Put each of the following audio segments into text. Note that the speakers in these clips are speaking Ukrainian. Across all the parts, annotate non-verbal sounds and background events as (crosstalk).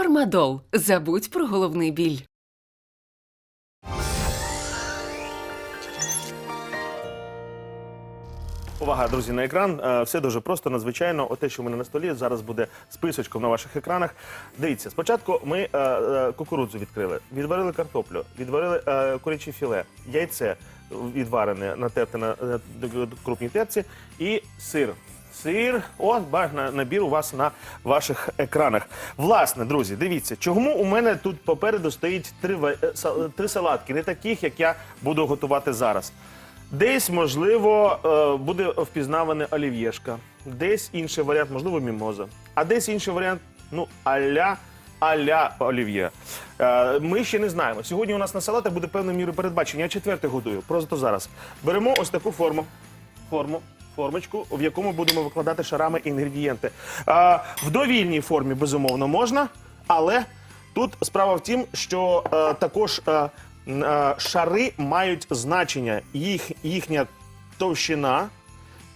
Фармадол. Забудь про головний біль. Увага, друзі, на екран. Е, Все дуже просто, надзвичайно. Оте, що в мене на столі, зараз буде списочком на ваших екранах. Дивіться, спочатку ми е, е, кукурудзу відкрили, відварили картоплю, відварили куряче філе, яйце відварене, натерте на крупній терці і сир. Сир, от на- набір у вас на ваших екранах. Власне, друзі, дивіться, чому у мене тут попереду стоїть три, е, са- три салатки, не таких, як я буду готувати зараз. Десь, можливо, е, буде впізнаване олів'єшка, десь інший варіант, можливо, мімоза, а десь інший варіант, ну, аля, аля олів'є. Е, Ми ще не знаємо. Сьогодні у нас на салатах буде певною мірою передбачення. Я четвертий годую. Просто зараз. Беремо ось таку форму. Форму. Формочку, в якому будемо викладати шарами інгредієнти. А, в довільній формі, безумовно, можна, але тут справа в тім, що е, також е, е, шари мають значення. Їх, їхня товщина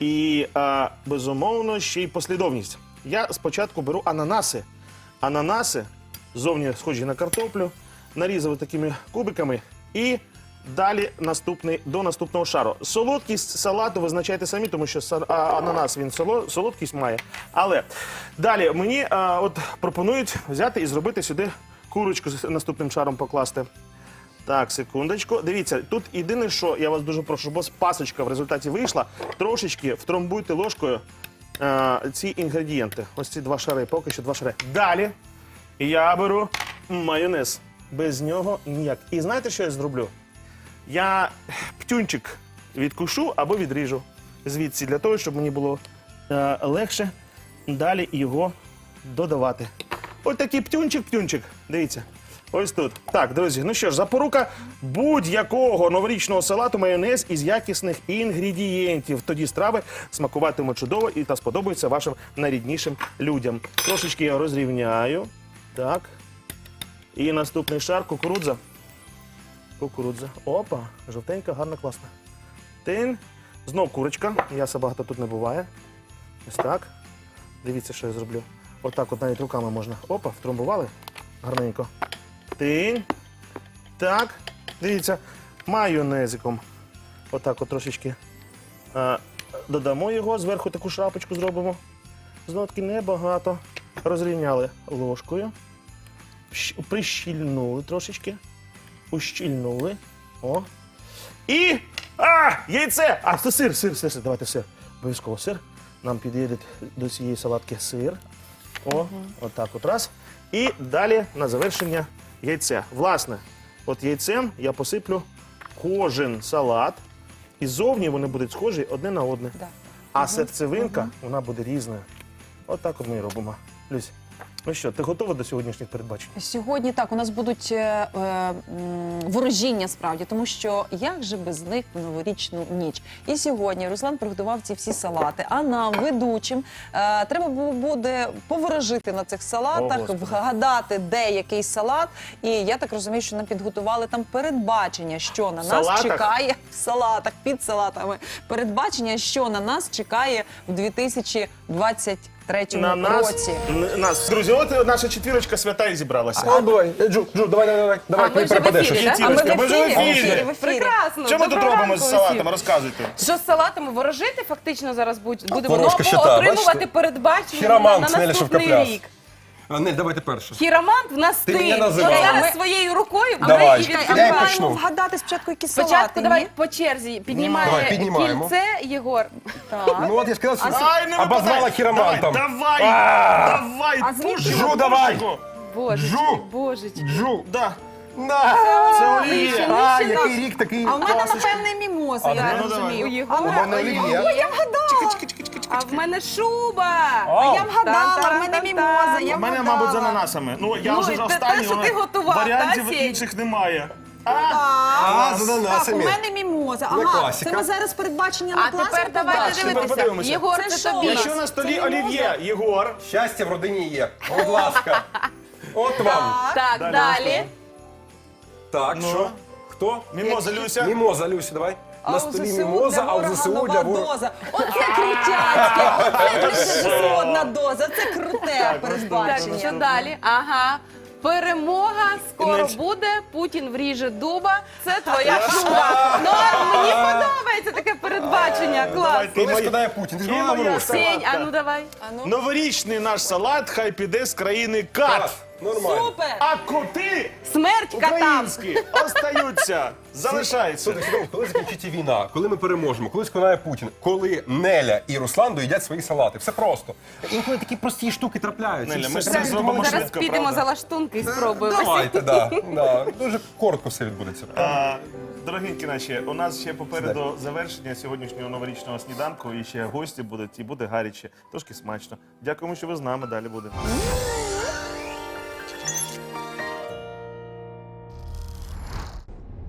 і, е, безумовно, ще й послідовність. Я спочатку беру ананаси. Ананаси зовні схожі на картоплю, нарізав такими кубиками і далі наступний, до наступного шару. Солодкість салату визначайте самі, тому що ананас він соло- солодкість має. Але далі мені а, от пропонують взяти і зробити сюди курочку з наступним шаром покласти. Так, секундочку. Дивіться, тут єдине, що я вас дуже прошу, бо пасочка в результаті вийшла. Трошечки втромбуйте ложкою е, ці інгредієнти. Ось ці два шари, поки що два шари. Далі я беру майонез. Без нього ніяк. І знаєте, що я зроблю? Я птюнчик відкушу або відріжу звідси для того, щоб мені було е, легше далі його додавати. Ось такий птюнчик-птюнчик. Дивіться. Ось тут. Так, друзі, ну що ж, запорука будь-якого новорічного салату майонез із якісних інгредієнтів. Тоді страви смакуватимуть чудово і та сподобаються вашим найріднішим людям. Трошечки я розрівняю. Так. І наступний шар кукурудза. Кукурудза. Опа, жовтенька, гарна, класна. Тин. Знов курочка. М'яса багато тут не буває. Ось так. Дивіться, що я зроблю. Отак от навіть руками можна. Опа, втромбували. Гарненько. Тинь. Так. Дивіться. Майонезиком. Отак от трошечки. А, додамо його, зверху таку шапочку зробимо. Знову таки небагато. Розрівняли ложкою. Прищільнули трошечки. Ущільнули. О. І. А! Яйце! А, це сир, сир, сир, сир. Давайте сир. Обов'язково сир. Нам підійде до цієї салатки сир. О, отак от раз. І далі на завершення яйце. Власне, от яйцем я посиплю кожен салат. І зовні вони будуть схожі одне на одне. Да. А серцевинка, вона буде різною. Отак от ми і робимо. Люсь, ну що, ти готова до сьогоднішніх передбачень? Сьогодні так у нас будуть е, е, ворожіння справді, тому що як же без них в новорічну ніч? І сьогодні Руслан приготував ці всі салати. А нам, ведучим, е, треба бу- буде поворожити на цих О, салатах, Господи. вгадати, де який салат. І я так розумію, що нам підготували там передбачення, що на В нас салатах? чекає в салатах, під салатами. Передбачення, що на нас чекає в 2023 На нас, році. н- нас. Друзі, от наша четвірочка свята і зібралася. А, давай, е, Джу, Джу, давай, давай, давай, давай, в перепадеш. ефірі, да? А ми в ми вже в ефірі? ефірі. В ефірі. Прекрасно. Що ми тут Доброго робимо з салатами? усім. Розказуйте. Що з салатами ворожити фактично зараз будь- будемо ну, Ворожка або щита, отримувати бачите? передбачення на, наступний рік. А, Нель, давайте перше. Хіромант в нас Ти ти. мене називала. зараз своєю рукою Давай. бери і Я відкривай. почну. маємо вгадати спочатку, які Спочатку давай по черзі піднімає Давай, піднімаємо. кільце, Єгор. Так. Ну от я сказав, що Ай, не обозвала випадай. хіромантом. Давай, А! давай, А звідки? Жу, давай. Божечки, Жу. божечки. Джу. Да. На! Це олія. А, який рік такий. А в мене, напевне, мімоза, я ну, давай. Розумію. У мене олів'є. Я вгадала. А в мене шуба. А, Я вгадала, в мене мімоза, я У мене, мабуть, з ананасами. Ну, я Ну, вже і ж те- останній. що у ти готував, Варіантів інших немає. А, з Так, у ананасами. мене мімоза. Ага, класика. це ми зараз передбачення на А класику тепер давайте дивитися. подивимося. Єгор, Це це що тобі. у нас? Якщо на столі олів'є, Єгор. Щастя в родині є. Будь ласка. (laughs) От вам. Так, Далі. далі. Так, Ну. що? Хто? Мімоза, Люся. Мімоза, Люся, давай. А на у столі мімоза, а у ЗСУ для ворога. доза. Оце крутяцьке, (laughs) оце для ЗСУ одна доза. Це круте Так, передбачення. що далі? Ага. Перемога скоро буде. Путін вріже дуба. Це твоя шуба. Ну, мені подобається таке передбачення. Клас. давайте. Коли моя- складає Путін? Ти ж І моя Сень, а ну давай. Ну. Новорічний наш салат хай піде з країни кат. Нормально. Супер! А коти Смерть котам. українські остаються, залишаються. Слухай, коли закінчиться війна, коли ми переможемо, коли сконає Путін, коли Неля і Руслан доїдять свої салати. Все просто. Інколи такі прості штуки трапляються. Неля, ми ж це зробимо. Зараз швидко, підемо правда? за лаштунки і спробуємо. Давайте, да, да. Дуже коротко все відбудеться. А, Дорогенькі наші, у нас ще попереду завершення сьогоднішнього новорічного сніданку. І ще гості будуть, і буде гаряче, трошки смачно. Дякуємо, що ви з нами. Далі буде.